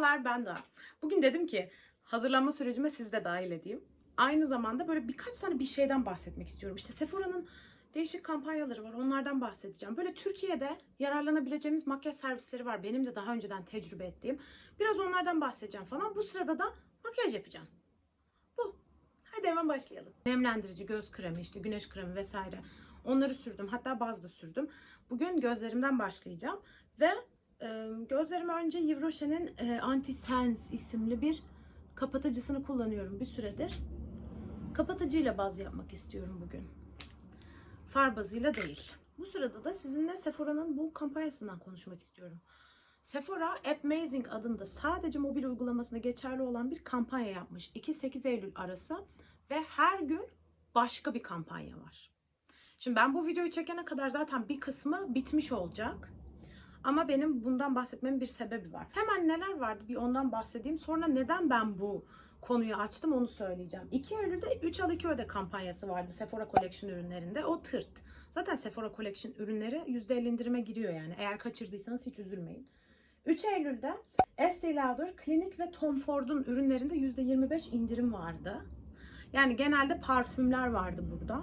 Merhabalar ben de. Bugün dedim ki hazırlanma sürecime siz de dahil edeyim. Aynı zamanda böyle birkaç tane bir şeyden bahsetmek istiyorum. İşte Sephora'nın değişik kampanyaları var. Onlardan bahsedeceğim. Böyle Türkiye'de yararlanabileceğimiz makyaj servisleri var. Benim de daha önceden tecrübe ettiğim. Biraz onlardan bahsedeceğim falan. Bu sırada da makyaj yapacağım. Bu. Hadi hemen başlayalım. Nemlendirici, göz kremi, işte güneş kremi vesaire. Onları sürdüm. Hatta bazı da sürdüm. Bugün gözlerimden başlayacağım. Ve gözlerime önce Yves Rocher'in e, Anti Sense isimli bir kapatıcısını kullanıyorum bir süredir. Kapatıcıyla baz yapmak istiyorum bugün. Far bazıyla değil. Bu sırada da sizinle Sephora'nın bu kampanyasından konuşmak istiyorum. Sephora Appmazing adında sadece mobil uygulamasında geçerli olan bir kampanya yapmış. 2-8 Eylül arası ve her gün başka bir kampanya var. Şimdi ben bu videoyu çekene kadar zaten bir kısmı bitmiş olacak. Ama benim bundan bahsetmemin bir sebebi var. Hemen neler vardı bir ondan bahsedeyim. Sonra neden ben bu konuyu açtım onu söyleyeceğim. 2 Eylül'de 3 al 2 öde kampanyası vardı Sephora Collection ürünlerinde. O tırt. Zaten Sephora Collection ürünleri %50 indirime giriyor yani. Eğer kaçırdıysanız hiç üzülmeyin. 3 Eylül'de Estee Lauder, Clinique ve Tom Ford'un ürünlerinde %25 indirim vardı. Yani genelde parfümler vardı burada.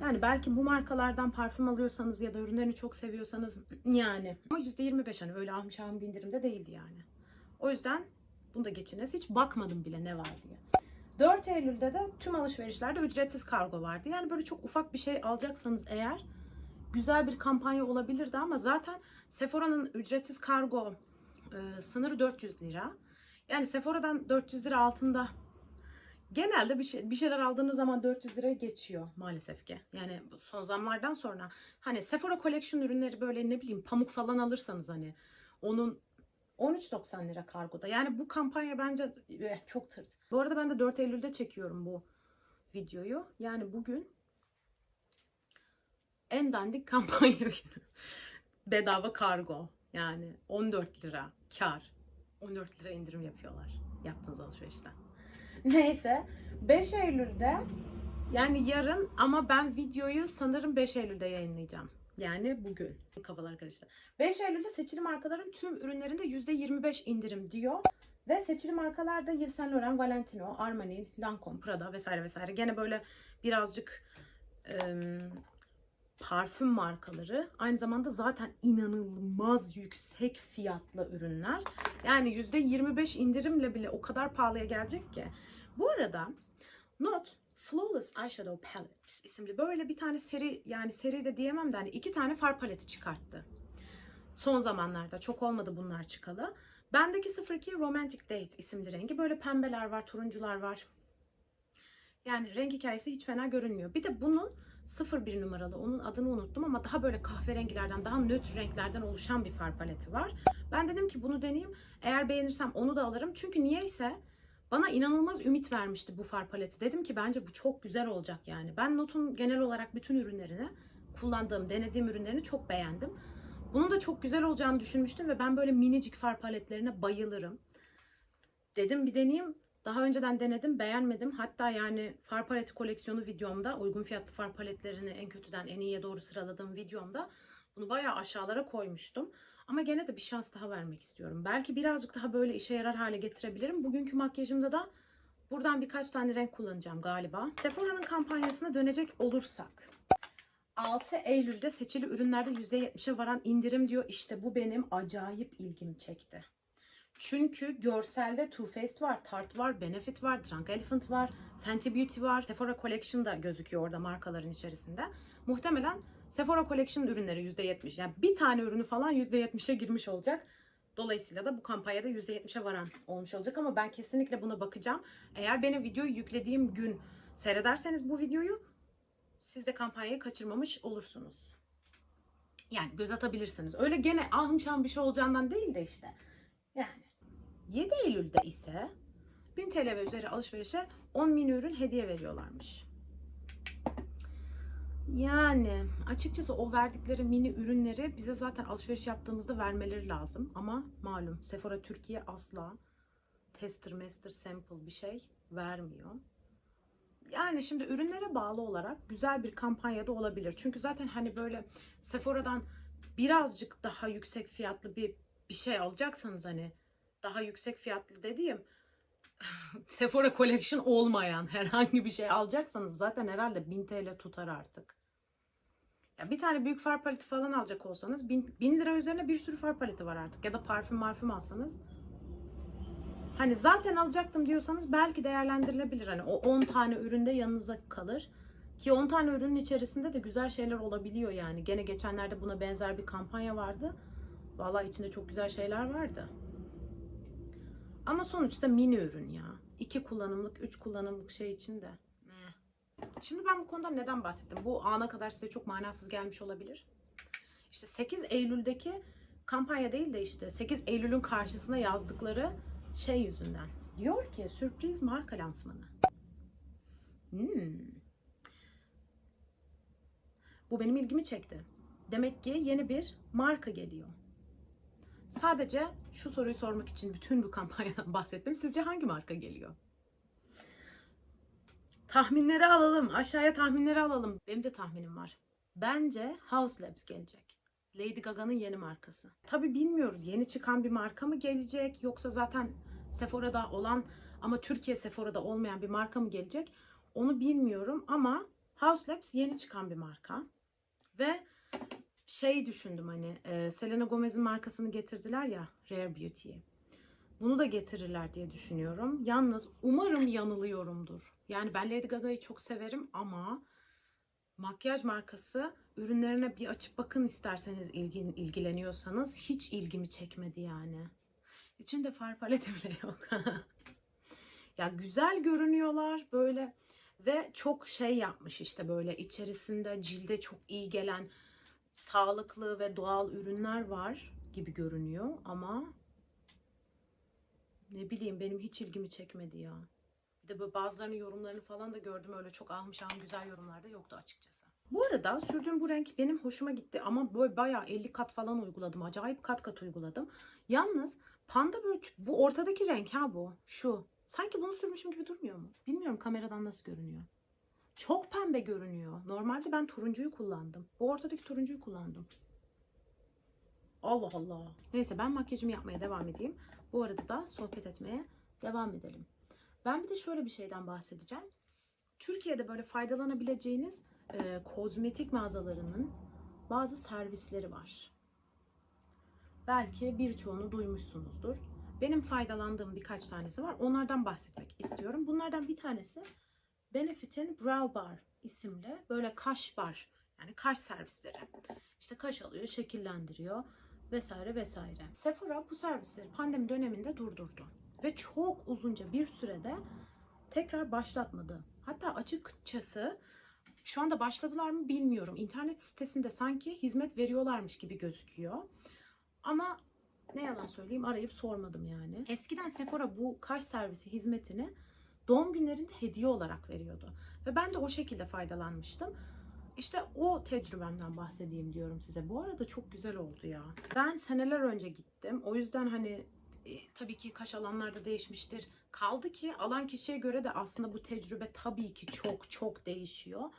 Yani belki bu markalardan parfüm alıyorsanız ya da ürünlerini çok seviyorsanız yani. Ama %25 hani öyle almış alım bir indirimde değildi yani. O yüzden bunu da geçiniz. Hiç bakmadım bile ne var diye. 4 Eylül'de de tüm alışverişlerde ücretsiz kargo vardı. Yani böyle çok ufak bir şey alacaksanız eğer güzel bir kampanya olabilirdi ama zaten Sephora'nın ücretsiz kargo e, sınırı 400 lira. Yani Sephora'dan 400 lira altında genelde bir, şey, bir şeyler aldığınız zaman 400 liraya geçiyor maalesef ki. Yani son zamlardan sonra hani Sephora Collection ürünleri böyle ne bileyim pamuk falan alırsanız hani onun 13.90 lira kargoda. Yani bu kampanya bence eh, çok tırt. Bu arada ben de 4 Eylül'de çekiyorum bu videoyu. Yani bugün en dandik kampanya günü. Bedava kargo. Yani 14 lira kar. 14 lira indirim yapıyorlar yaptığınız alışverişten. Neyse 5 Eylül'de yani yarın ama ben videoyu sanırım 5 Eylül'de yayınlayacağım. Yani bugün. Kafalar karıştı. 5 Eylül'de seçili markaların tüm ürünlerinde %25 indirim diyor. Ve seçili markalar da Yves Saint Laurent, Valentino, Armani, Lancome, Prada vesaire vesaire. Gene böyle birazcık ım, parfüm markaları. Aynı zamanda zaten inanılmaz yüksek fiyatlı ürünler. Yani %25 indirimle bile o kadar pahalıya gelecek ki. Bu arada Not Flawless Eyeshadow Palette isimli böyle bir tane seri yani seri de diyemem de hani iki tane far paleti çıkarttı. Son zamanlarda çok olmadı bunlar çıkalı. Bendeki 02 Romantic Date isimli rengi. Böyle pembeler var, turuncular var. Yani renk hikayesi hiç fena görünmüyor. Bir de bunun 01 numaralı onun adını unuttum ama daha böyle kahverengilerden daha nötr renklerden oluşan bir far paleti var. Ben dedim ki bunu deneyeyim. Eğer beğenirsem onu da alırım. Çünkü niyeyse bana inanılmaz ümit vermişti bu far paleti. Dedim ki bence bu çok güzel olacak yani. Ben Not'un genel olarak bütün ürünlerini kullandığım, denediğim ürünlerini çok beğendim. Bunun da çok güzel olacağını düşünmüştüm ve ben böyle minicik far paletlerine bayılırım. Dedim bir deneyeyim. Daha önceden denedim, beğenmedim. Hatta yani far paleti koleksiyonu videomda, uygun fiyatlı far paletlerini en kötüden en iyiye doğru sıraladığım videomda bunu bayağı aşağılara koymuştum. Ama gene de bir şans daha vermek istiyorum. Belki birazcık daha böyle işe yarar hale getirebilirim. Bugünkü makyajımda da buradan birkaç tane renk kullanacağım galiba. Sephora'nın kampanyasına dönecek olursak. 6 Eylül'de seçili ürünlerde %70'e varan indirim diyor. İşte bu benim acayip ilgimi çekti. Çünkü görselde Too Faced var, Tarte var, Benefit var, Drunk Elephant var, Fenty Beauty var. Sephora Collection da gözüküyor orada markaların içerisinde. Muhtemelen Sephora Collection ürünleri %70. Yani bir tane ürünü falan %70'e girmiş olacak. Dolayısıyla da bu kampanyada %70'e varan olmuş olacak ama ben kesinlikle buna bakacağım. Eğer benim videoyu yüklediğim gün seyrederseniz bu videoyu siz de kampanyayı kaçırmamış olursunuz. Yani göz atabilirsiniz. Öyle gene ahım şahım bir şey olacağından değil de işte. Yani 7 Eylül'de ise 1000 TL ve üzeri alışverişe 10 mini ürün hediye veriyorlarmış. Yani açıkçası o verdikleri mini ürünleri bize zaten alışveriş yaptığımızda vermeleri lazım. Ama malum Sephora Türkiye asla tester, master, sample bir şey vermiyor. Yani şimdi ürünlere bağlı olarak güzel bir kampanya da olabilir. Çünkü zaten hani böyle Sephora'dan birazcık daha yüksek fiyatlı bir bir şey alacaksanız hani daha yüksek fiyatlı dediğim Sephora Collection olmayan herhangi bir şey alacaksanız zaten herhalde 1000 TL tutar artık. Ya bir tane büyük far paleti falan alacak olsanız 1000, 1000 lira üzerine bir sürü far paleti var artık. Ya da parfüm marfüm alsanız. Hani zaten alacaktım diyorsanız belki değerlendirilebilir. Hani o 10 tane üründe yanınıza kalır. Ki 10 tane ürünün içerisinde de güzel şeyler olabiliyor yani. Gene geçenlerde buna benzer bir kampanya vardı. Vallahi içinde çok güzel şeyler vardı. Ama sonuçta mini ürün ya. 2 kullanımlık, 3 kullanımlık şey için de. Şimdi ben bu konudan neden bahsettim? Bu ana kadar size çok manasız gelmiş olabilir. İşte 8 Eylül'deki kampanya değil de işte 8 Eylül'ün karşısına yazdıkları şey yüzünden. Diyor ki sürpriz marka lansmanı. Hmm. Bu benim ilgimi çekti. Demek ki yeni bir marka geliyor. Sadece şu soruyu sormak için bütün bu kampanyadan bahsettim. Sizce hangi marka geliyor? Tahminleri alalım. Aşağıya tahminleri alalım. Benim de tahminim var. Bence House Labs gelecek. Lady Gaga'nın yeni markası. Tabi bilmiyoruz. Yeni çıkan bir marka mı gelecek yoksa zaten Sephora'da olan ama Türkiye Sephora'da olmayan bir marka mı gelecek? Onu bilmiyorum ama House Labs yeni çıkan bir marka. Ve şey düşündüm hani e, Selena Gomez'in markasını getirdiler ya Rare Beauty'yi. Bunu da getirirler diye düşünüyorum. Yalnız umarım yanılıyorumdur. Yani ben Lady Gaga'yı çok severim ama makyaj markası ürünlerine bir açıp bakın isterseniz ilgin, ilgileniyorsanız hiç ilgimi çekmedi yani. İçinde far paleti bile yok. ya güzel görünüyorlar böyle ve çok şey yapmış işte böyle içerisinde cilde çok iyi gelen sağlıklı ve doğal ürünler var gibi görünüyor ama ne bileyim benim hiç ilgimi çekmedi ya. Bir de böyle bazılarının yorumlarını falan da gördüm öyle çok almış almış güzel yorumlar da yoktu açıkçası. Bu arada sürdüğüm bu renk benim hoşuma gitti ama böyle bayağı 50 kat falan uyguladım. Acayip kat kat uyguladım. Yalnız panda böyle bu ortadaki renk ha bu. Şu. Sanki bunu sürmüşüm gibi durmuyor mu? Bilmiyorum kameradan nasıl görünüyor. Çok pembe görünüyor. Normalde ben turuncuyu kullandım. Bu ortadaki turuncuyu kullandım. Allah Allah. Neyse ben makyajımı yapmaya devam edeyim. Bu arada da sohbet etmeye devam edelim. Ben bir de şöyle bir şeyden bahsedeceğim. Türkiye'de böyle faydalanabileceğiniz e, kozmetik mağazalarının bazı servisleri var. Belki birçoğunu duymuşsunuzdur. Benim faydalandığım birkaç tanesi var. Onlardan bahsetmek istiyorum. Bunlardan bir tanesi Benefit'in Brow Bar isimli böyle kaş bar yani kaş servisleri. İşte kaş alıyor, şekillendiriyor vesaire vesaire. Sephora bu servisleri pandemi döneminde durdurdu ve çok uzunca bir sürede tekrar başlatmadı. Hatta açıkçası şu anda başladılar mı bilmiyorum. İnternet sitesinde sanki hizmet veriyorlarmış gibi gözüküyor. Ama ne yalan söyleyeyim arayıp sormadım yani. Eskiden Sephora bu kaş servisi hizmetini doğum günlerinde hediye olarak veriyordu. Ve ben de o şekilde faydalanmıştım. İşte o tecrübemden bahsedeyim diyorum size. Bu arada çok güzel oldu ya. Ben seneler önce gittim. O yüzden hani e, tabii ki kaş alanlarda değişmiştir. Kaldı ki alan kişiye göre de aslında bu tecrübe tabii ki çok çok değişiyor.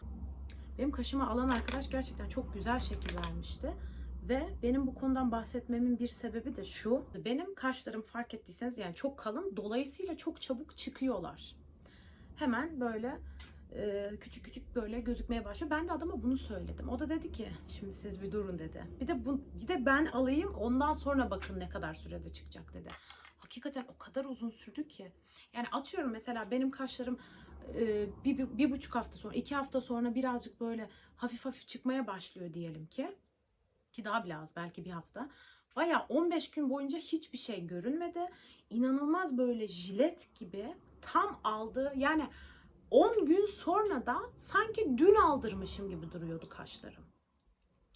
Benim kaşıma alan arkadaş gerçekten çok güzel şekil vermişti. Ve benim bu konudan bahsetmemin bir sebebi de şu. Benim kaşlarım fark ettiyseniz yani çok kalın. Dolayısıyla çok çabuk çıkıyorlar. Hemen böyle e, küçük küçük böyle gözükmeye başlıyor. Ben de adama bunu söyledim. O da dedi ki şimdi siz bir durun dedi. Bir de bu bir de ben alayım ondan sonra bakın ne kadar sürede çıkacak dedi. Hakikaten o kadar uzun sürdü ki. Yani atıyorum mesela benim kaşlarım e, bir, bir, bir buçuk hafta sonra, iki hafta sonra birazcık böyle hafif hafif çıkmaya başlıyor diyelim ki ki daha bile az belki bir hafta. Baya 15 gün boyunca hiçbir şey görünmedi. İnanılmaz böyle jilet gibi tam aldı. Yani 10 gün sonra da sanki dün aldırmışım gibi duruyordu kaşlarım.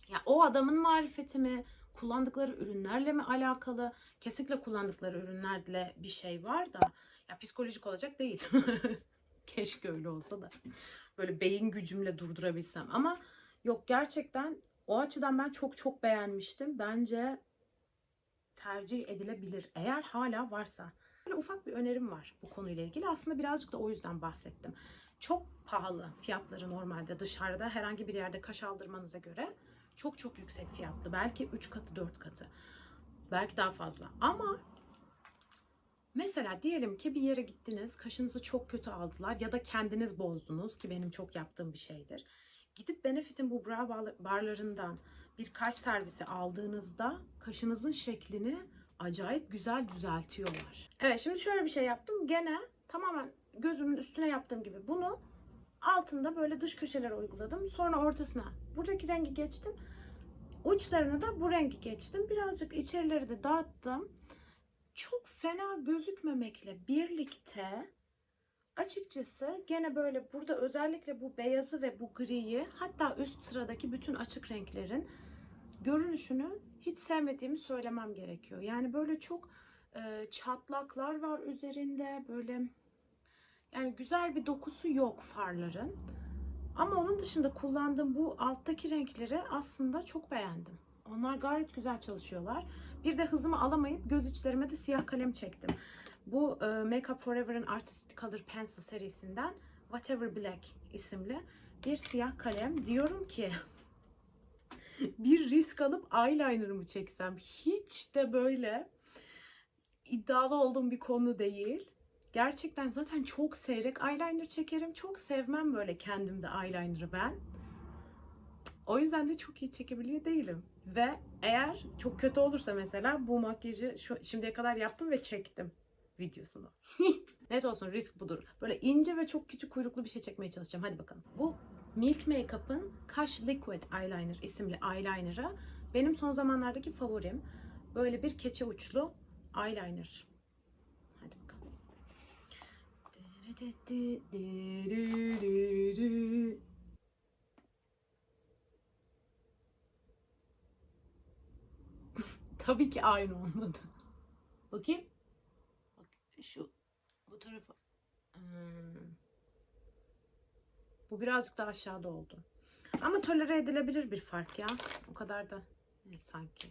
Ya o adamın marifeti mi, kullandıkları ürünlerle mi alakalı? Kesinlikle kullandıkları ürünlerle bir şey var da ya psikolojik olacak değil. Keşke öyle olsa da. Böyle beyin gücümle durdurabilsem ama yok gerçekten o açıdan ben çok çok beğenmiştim. Bence tercih edilebilir eğer hala varsa. Böyle ufak bir önerim var bu konuyla ilgili. Aslında birazcık da o yüzden bahsettim. Çok pahalı fiyatları normalde dışarıda herhangi bir yerde kaş aldırmanıza göre çok çok yüksek fiyatlı. Belki 3 katı 4 katı. Belki daha fazla. Ama Mesela diyelim ki bir yere gittiniz, kaşınızı çok kötü aldılar ya da kendiniz bozdunuz ki benim çok yaptığım bir şeydir. Gidip Benefit'in bu bar- barlarından bir kaş servisi aldığınızda kaşınızın şeklini acayip güzel düzeltiyorlar. Evet şimdi şöyle bir şey yaptım. Gene tamamen gözümün üstüne yaptığım gibi bunu altında böyle dış köşelere uyguladım. Sonra ortasına buradaki rengi geçtim. Uçlarına da bu rengi geçtim. Birazcık içerileri de dağıttım. Çok fena gözükmemekle birlikte açıkçası gene böyle burada özellikle bu beyazı ve bu griyi hatta üst sıradaki bütün açık renklerin görünüşünü hiç sevmediğimi söylemem gerekiyor. Yani böyle çok e, çatlaklar var üzerinde böyle yani güzel bir dokusu yok farların. Ama onun dışında kullandığım bu alttaki renkleri aslında çok beğendim. Onlar gayet güzel çalışıyorlar. Bir de hızımı alamayıp göz içlerime de siyah kalem çektim. Bu e, Make Up Forever'ın Artistic Color Pencil serisinden Whatever Black isimli bir siyah kalem. Diyorum ki bir risk alıp eyeliner'ımı çeksem hiç de böyle iddialı olduğum bir konu değil. Gerçekten zaten çok seyrek eyeliner çekerim. Çok sevmem böyle kendimde eyeliner'ı ben. O yüzden de çok iyi çekebiliyor değilim. Ve eğer çok kötü olursa mesela bu makyajı şu, şimdiye kadar yaptım ve çektim videosunu. Neyse olsun risk budur. Böyle ince ve çok küçük kuyruklu bir şey çekmeye çalışacağım. Hadi bakalım. Bu Milk Makeup'ın Kaş Liquid Eyeliner isimli eyeliner'ı benim son zamanlardaki favorim. Böyle bir keçe uçlu eyeliner. Hadi bakalım. Tabii ki aynı olmadı. Bakayım. Tarafa. Hmm. Bu birazcık daha aşağıda oldu. Ama tolere edilebilir bir fark ya. O kadar da sanki.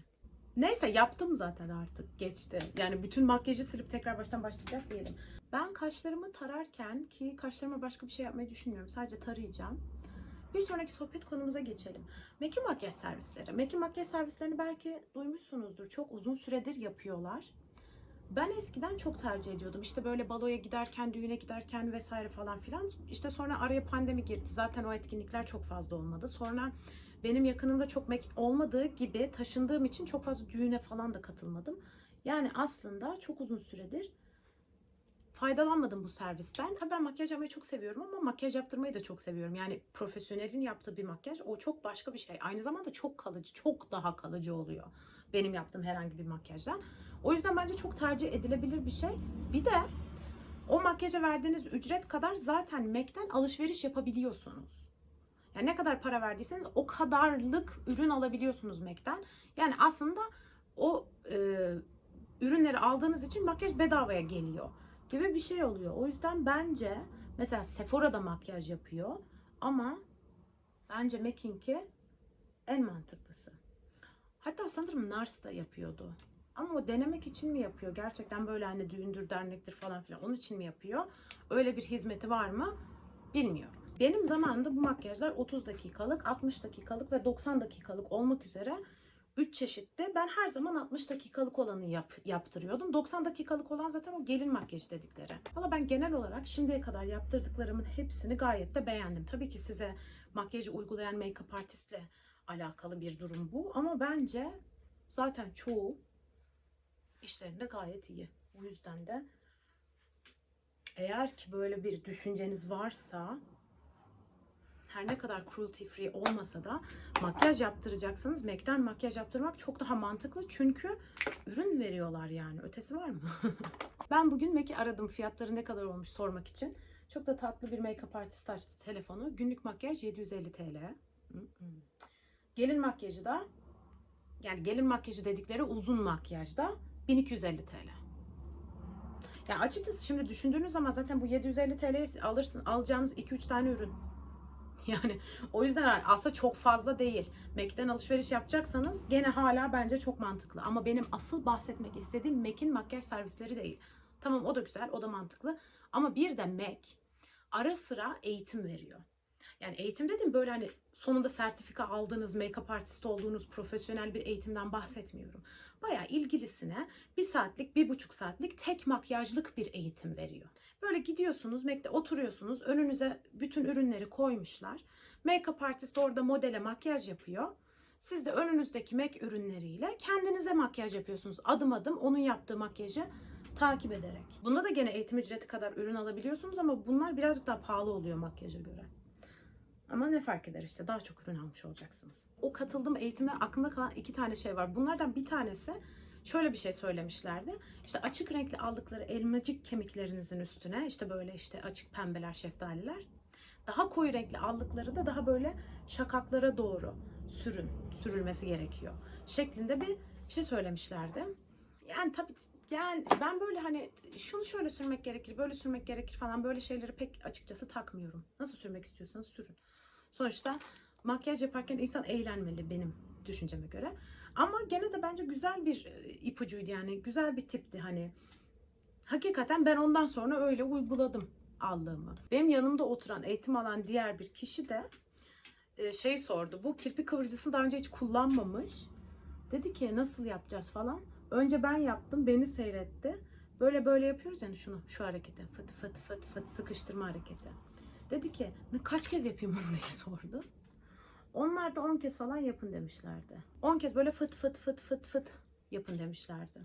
Neyse yaptım zaten artık. Geçti. Yani bütün makyajı silip tekrar baştan başlayacak diyelim. Ben kaşlarımı tararken ki kaşlarıma başka bir şey yapmayı düşünmüyorum. Sadece tarayacağım. Bir sonraki sohbet konumuza geçelim. Meki makyaj servisleri. Meki makyaj servislerini belki duymuşsunuzdur. Çok uzun süredir yapıyorlar. Ben eskiden çok tercih ediyordum. İşte böyle baloya giderken, düğüne giderken vesaire falan filan. İşte sonra araya pandemi girdi. Zaten o etkinlikler çok fazla olmadı. Sonra benim yakınımda çok mek olmadığı gibi taşındığım için çok fazla düğüne falan da katılmadım. Yani aslında çok uzun süredir faydalanmadım bu servisten. Tabii ben makyaj yapmayı çok seviyorum ama makyaj yaptırmayı da çok seviyorum. Yani profesyonelin yaptığı bir makyaj o çok başka bir şey. Aynı zamanda çok kalıcı, çok daha kalıcı oluyor. Benim yaptığım herhangi bir makyajdan. O yüzden bence çok tercih edilebilir bir şey. Bir de o makyaja verdiğiniz ücret kadar zaten MAC'ten alışveriş yapabiliyorsunuz. Yani ne kadar para verdiyseniz o kadarlık ürün alabiliyorsunuz MAC'ten. Yani aslında o e, ürünleri aldığınız için makyaj bedavaya geliyor gibi bir şey oluyor. O yüzden bence mesela Sephora'da makyaj yapıyor ama bence MAC'inki en mantıklısı. Hatta sanırım Nars da yapıyordu. Ama o denemek için mi yapıyor? Gerçekten böyle hani düğündür, dernektir falan filan onun için mi yapıyor? Öyle bir hizmeti var mı? Bilmiyorum. Benim zamanında bu makyajlar 30 dakikalık, 60 dakikalık ve 90 dakikalık olmak üzere 3 çeşitte. Ben her zaman 60 dakikalık olanı yap, yaptırıyordum. 90 dakikalık olan zaten o gelin makyajı dedikleri. Valla ben genel olarak şimdiye kadar yaptırdıklarımın hepsini gayet de beğendim. Tabii ki size makyajı uygulayan make-up artistle alakalı bir durum bu. Ama bence zaten çoğu işlerinde gayet iyi. O yüzden de eğer ki böyle bir düşünceniz varsa her ne kadar cruelty free olmasa da makyaj yaptıracaksanız MAC'den makyaj yaptırmak çok daha mantıklı. Çünkü ürün veriyorlar yani. Ötesi var mı? ben bugün MAC'i aradım fiyatları ne kadar olmuş sormak için. Çok da tatlı bir make-up artist açtı telefonu. Günlük makyaj 750 TL. Gelin makyajı da yani gelin makyajı dedikleri uzun makyajda 1250 TL. Yani açıkçası şimdi düşündüğünüz zaman zaten bu 750 TL'ye alırsın alacağınız 2-3 tane ürün. Yani o yüzden aslında çok fazla değil. Mac'den alışveriş yapacaksanız gene hala bence çok mantıklı. Ama benim asıl bahsetmek istediğim Mac'in makyaj servisleri değil. Tamam o da güzel, o da mantıklı. Ama bir de Mac ara sıra eğitim veriyor. Yani eğitim dedim böyle hani sonunda sertifika aldığınız, make-up artist olduğunuz profesyonel bir eğitimden bahsetmiyorum. Bayağı ilgilisine bir saatlik, bir buçuk saatlik tek makyajlık bir eğitim veriyor. Böyle gidiyorsunuz, Mac'de oturuyorsunuz, önünüze bütün ürünleri koymuşlar. Make-up artist orada modele makyaj yapıyor. Siz de önünüzdeki Mac ürünleriyle kendinize makyaj yapıyorsunuz. Adım adım onun yaptığı makyajı takip ederek. Bunda da gene eğitim ücreti kadar ürün alabiliyorsunuz ama bunlar birazcık daha pahalı oluyor makyaja göre. Ama ne fark eder işte daha çok ürün almış olacaksınız. O katıldığım eğitimden aklımda kalan iki tane şey var. Bunlardan bir tanesi şöyle bir şey söylemişlerdi. İşte açık renkli aldıkları elmacık kemiklerinizin üstüne işte böyle işte açık pembeler, şeftaliler. Daha koyu renkli aldıkları da daha böyle şakaklara doğru sürün, sürülmesi gerekiyor. Şeklinde bir şey söylemişlerdi. Yani tabii yani ben böyle hani şunu şöyle sürmek gerekir, böyle sürmek gerekir falan böyle şeyleri pek açıkçası takmıyorum. Nasıl sürmek istiyorsanız sürün. Sonuçta makyaj yaparken insan eğlenmeli benim düşünceme göre. Ama gene de bence güzel bir e, ipucuydu yani güzel bir tipti hani. Hakikaten ben ondan sonra öyle uyguladım aldığımı. Benim yanımda oturan eğitim alan diğer bir kişi de e, şey sordu. Bu kirpik kıvırcısını daha önce hiç kullanmamış. Dedi ki nasıl yapacağız falan. Önce ben yaptım, beni seyretti. Böyle böyle yapıyoruz yani şunu, şu hareketi. Fıt fıt fıt fıt sıkıştırma hareketi. Dedi ki "Ne- kaç kez yapayım bunu diye sordu. Onlar da 10 kez falan yapın demişlerdi. 10 kez böyle fıt fıt fıt fıt fıt yapın demişlerdi.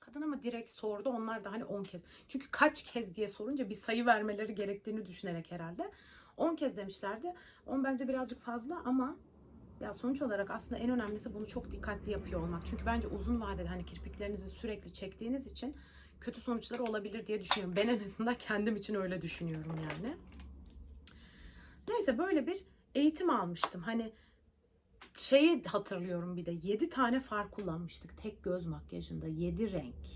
Kadın ama direkt sordu. Onlar da hani 10 kez. Çünkü kaç kez diye sorunca bir sayı vermeleri gerektiğini düşünerek herhalde. 10 kez demişlerdi. 10 bence birazcık fazla ama ya sonuç olarak aslında en önemlisi bunu çok dikkatli yapıyor olmak. Çünkü bence uzun vadede hani kirpiklerinizi sürekli çektiğiniz için kötü sonuçları olabilir diye düşünüyorum. Ben en azından kendim için öyle düşünüyorum yani. Neyse böyle bir eğitim almıştım. Hani şeyi hatırlıyorum bir de 7 tane far kullanmıştık tek göz makyajında 7 renk.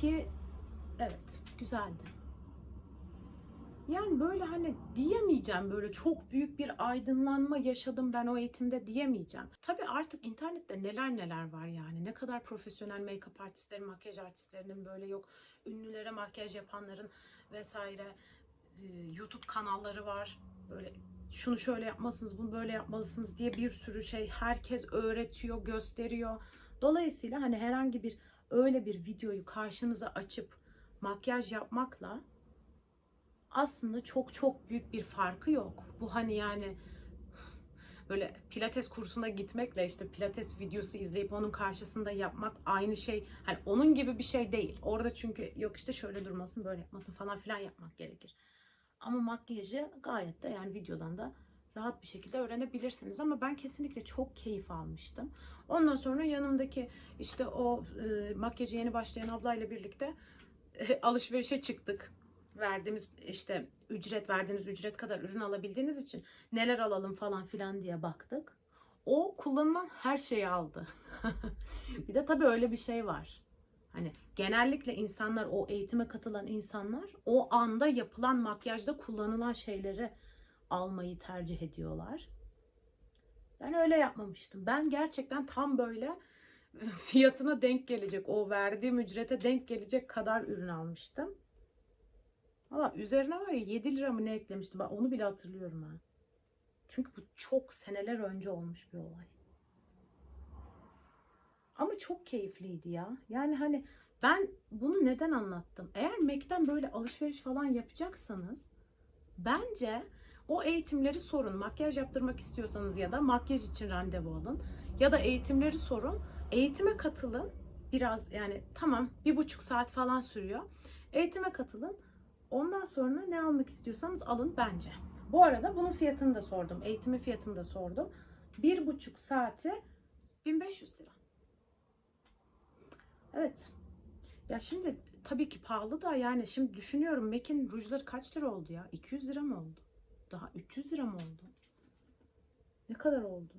Ki evet güzeldi. Yani böyle hani diyemeyeceğim böyle çok büyük bir aydınlanma yaşadım ben o eğitimde diyemeyeceğim. Tabii artık internette neler neler var yani. Ne kadar profesyonel make-up artistlerin, makyaj artistlerinin böyle yok. Ünlülere makyaj yapanların vesaire YouTube kanalları var. Böyle şunu şöyle yapmalısınız, bunu böyle yapmalısınız diye bir sürü şey herkes öğretiyor, gösteriyor. Dolayısıyla hani herhangi bir öyle bir videoyu karşınıza açıp makyaj yapmakla aslında çok çok büyük bir farkı yok. Bu hani yani böyle pilates kursuna gitmekle işte pilates videosu izleyip onun karşısında yapmak aynı şey. Hani onun gibi bir şey değil. Orada çünkü yok işte şöyle durmasın, böyle yapmasın falan filan yapmak gerekir. Ama makyajı gayet de yani videodan da rahat bir şekilde öğrenebilirsiniz. Ama ben kesinlikle çok keyif almıştım. Ondan sonra yanımdaki işte o e, makyajı yeni başlayan ablayla birlikte e, alışverişe çıktık. Verdiğimiz işte ücret verdiğiniz ücret kadar ürün alabildiğiniz için neler alalım falan filan diye baktık. O kullanılan her şeyi aldı. bir de tabii öyle bir şey var. Hani genellikle insanlar o eğitime katılan insanlar o anda yapılan makyajda kullanılan şeyleri almayı tercih ediyorlar. Ben öyle yapmamıştım. Ben gerçekten tam böyle fiyatına denk gelecek, o verdiğim ücrete denk gelecek kadar ürün almıştım. Valla üzerine var ya 7 lira mı ne eklemiştim. Ben onu bile hatırlıyorum ha. Çünkü bu çok seneler önce olmuş bir olay. Ama çok keyifliydi ya. Yani hani ben bunu neden anlattım? Eğer Mac'ten böyle alışveriş falan yapacaksanız bence o eğitimleri sorun. Makyaj yaptırmak istiyorsanız ya da makyaj için randevu alın. Ya da eğitimleri sorun. Eğitime katılın. Biraz yani tamam bir buçuk saat falan sürüyor. Eğitime katılın. Ondan sonra ne almak istiyorsanız alın bence. Bu arada bunun fiyatını da sordum. Eğitimin fiyatını da sordum. Bir buçuk saati 1500 lira. Evet. Ya şimdi tabii ki pahalı da yani şimdi düşünüyorum Mac'in rujları kaç lira oldu ya? 200 lira mı oldu? Daha 300 lira mı oldu? Ne kadar oldu?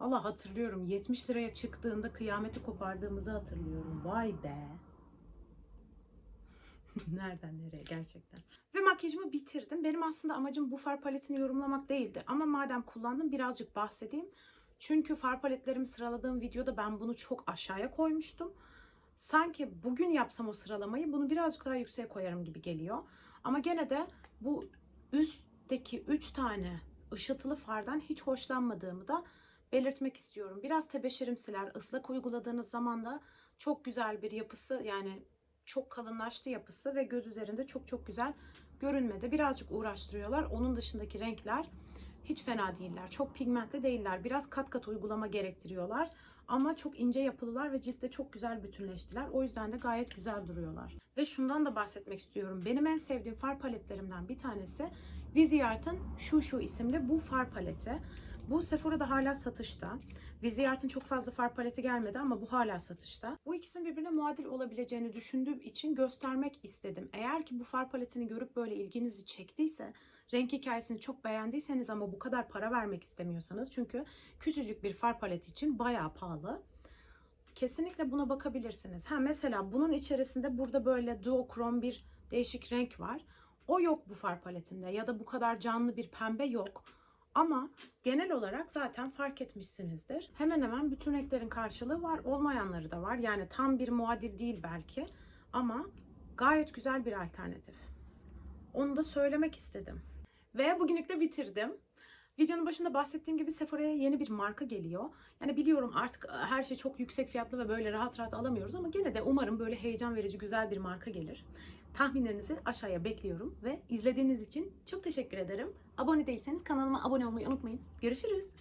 Allah hatırlıyorum 70 liraya çıktığında kıyameti kopardığımızı hatırlıyorum. Vay be. Nereden nereye gerçekten. Ve makyajımı bitirdim. Benim aslında amacım bu far paletini yorumlamak değildi. Ama madem kullandım birazcık bahsedeyim. Çünkü far paletlerimi sıraladığım videoda ben bunu çok aşağıya koymuştum. Sanki bugün yapsam o sıralamayı bunu birazcık daha yükseğe koyarım gibi geliyor. Ama gene de bu üstteki 3 tane ışıltılı fardan hiç hoşlanmadığımı da belirtmek istiyorum. Biraz tebeşirimsiler. Islak uyguladığınız zaman da çok güzel bir yapısı yani çok kalınlaştı yapısı ve göz üzerinde çok çok güzel görünmedi. Birazcık uğraştırıyorlar. Onun dışındaki renkler hiç fena değiller. Çok pigmentli değiller. Biraz kat kat uygulama gerektiriyorlar. Ama çok ince yapılılar ve ciltte çok güzel bütünleştiler. O yüzden de gayet güzel duruyorlar. Ve şundan da bahsetmek istiyorum. Benim en sevdiğim far paletlerimden bir tanesi Viseart'ın Şu Şu isimli bu far paleti. Bu Sephora'da hala satışta. Viseart'ın çok fazla far paleti gelmedi ama bu hala satışta. Bu ikisinin birbirine muadil olabileceğini düşündüğüm için göstermek istedim. Eğer ki bu far paletini görüp böyle ilginizi çektiyse, renk hikayesini çok beğendiyseniz ama bu kadar para vermek istemiyorsanız çünkü küçücük bir far paleti için bayağı pahalı. Kesinlikle buna bakabilirsiniz. Ha mesela bunun içerisinde burada böyle duokrom bir değişik renk var. O yok bu far paletinde ya da bu kadar canlı bir pembe yok. Ama genel olarak zaten fark etmişsinizdir. Hemen hemen bütün renklerin karşılığı var. Olmayanları da var. Yani tam bir muadil değil belki. Ama gayet güzel bir alternatif. Onu da söylemek istedim. Ve bugünlük de bitirdim. Videonun başında bahsettiğim gibi Sephora'ya yeni bir marka geliyor. Yani biliyorum artık her şey çok yüksek fiyatlı ve böyle rahat rahat alamıyoruz ama gene de umarım böyle heyecan verici güzel bir marka gelir. Tahminlerinizi aşağıya bekliyorum ve izlediğiniz için çok teşekkür ederim. Abone değilseniz kanalıma abone olmayı unutmayın. Görüşürüz.